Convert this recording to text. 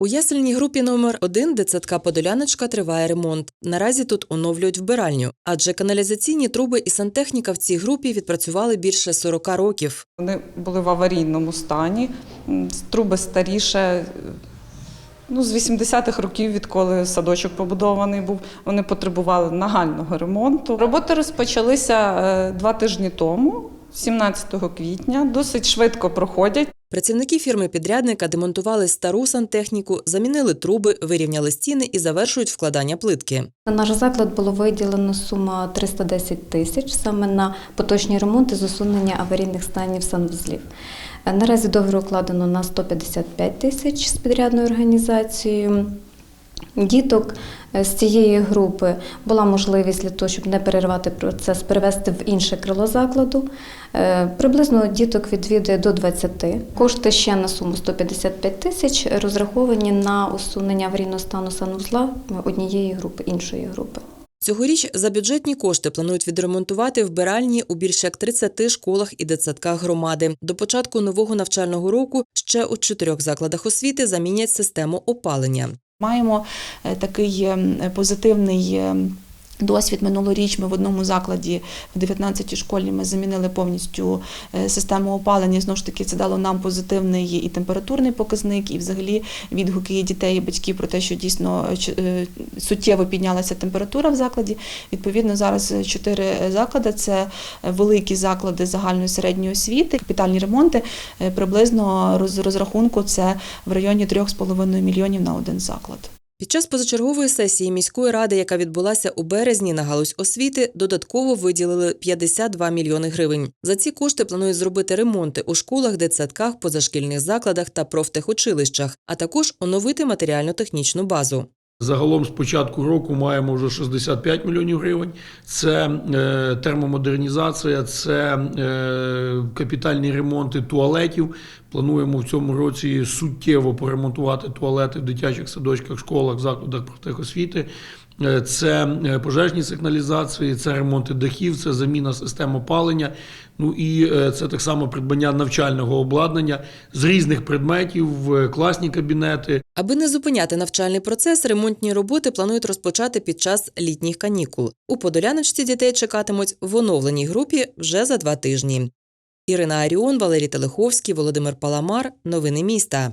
У ясельній групі номер 1 дитсадка Подоляночка триває ремонт. Наразі тут оновлюють вбиральню, адже каналізаційні труби і сантехніка в цій групі відпрацювали більше 40 років. Вони були в аварійному стані, труби старіше. Ну, з 80-х років, відколи садочок побудований був, вони потребували нагального ремонту. Роботи розпочалися е, два тижні тому, 17 квітня. Досить швидко проходять. Працівники фірми-підрядника демонтували стару сантехніку, замінили труби, вирівняли стіни і завершують вкладання плитки. На наш заклад було виділено сума 310 тисяч саме на поточні ремонти з усунення аварійних станів санвузлів. Наразі договір укладено на 155 тисяч з підрядною організацією. Діток е, з цієї групи була можливість для того, щоб не переривати процес, перевести в інше крило закладу. Е, Приблизно діток відвідує до 20. Кошти ще на суму 155 тисяч розраховані на усунення аварійного стану санвузла однієї групи, іншої групи. Цьогоріч за бюджетні кошти планують відремонтувати вбиральні у більш як 30 школах і дитсадках громади. До початку нового навчального року ще у чотирьох закладах освіти замінять систему опалення. Маємо е, такий е, позитивний. Досвід минулоріч ми в одному закладі в 19-й школі ми замінили повністю е, систему опалення. Знову ж таки, це дало нам позитивний і температурний показник, і взагалі відгуки дітей і батьків про те, що дійсно е, е, суттєво піднялася температура в закладі. Відповідно, зараз чотири заклади це великі заклади загальної середньої освіти, капітальні ремонти. Приблизно роз- розрахунку це в районі 3,5 мільйонів на один заклад. Під час позачергової сесії міської ради, яка відбулася у березні на галузь освіти, додатково виділили 52 мільйони гривень. За ці кошти планують зробити ремонти у школах, дитсадках, позашкільних закладах та профтехучилищах, а також оновити матеріально-технічну базу. Загалом з початку року маємо вже 65 мільйонів гривень. Це е, термомодернізація, це е, капітальні ремонти туалетів. Плануємо в цьому році суттєво поремонтувати туалети в дитячих садочках, школах, закладах профтехосвіти. Е, Це е, пожежні сигналізації, це ремонти дахів, це заміна систем опалення. Ну і е, це так само придбання навчального обладнання з різних предметів, класні кабінети, Аби не зупиняти навчальний процес, ремонтні роботи планують розпочати під час літніх канікул. У Подоляночці дітей чекатимуть в оновленій групі вже за два тижні. Ірина Аріон, Валерій Телеховський, Володимир Паламар. Новини міста.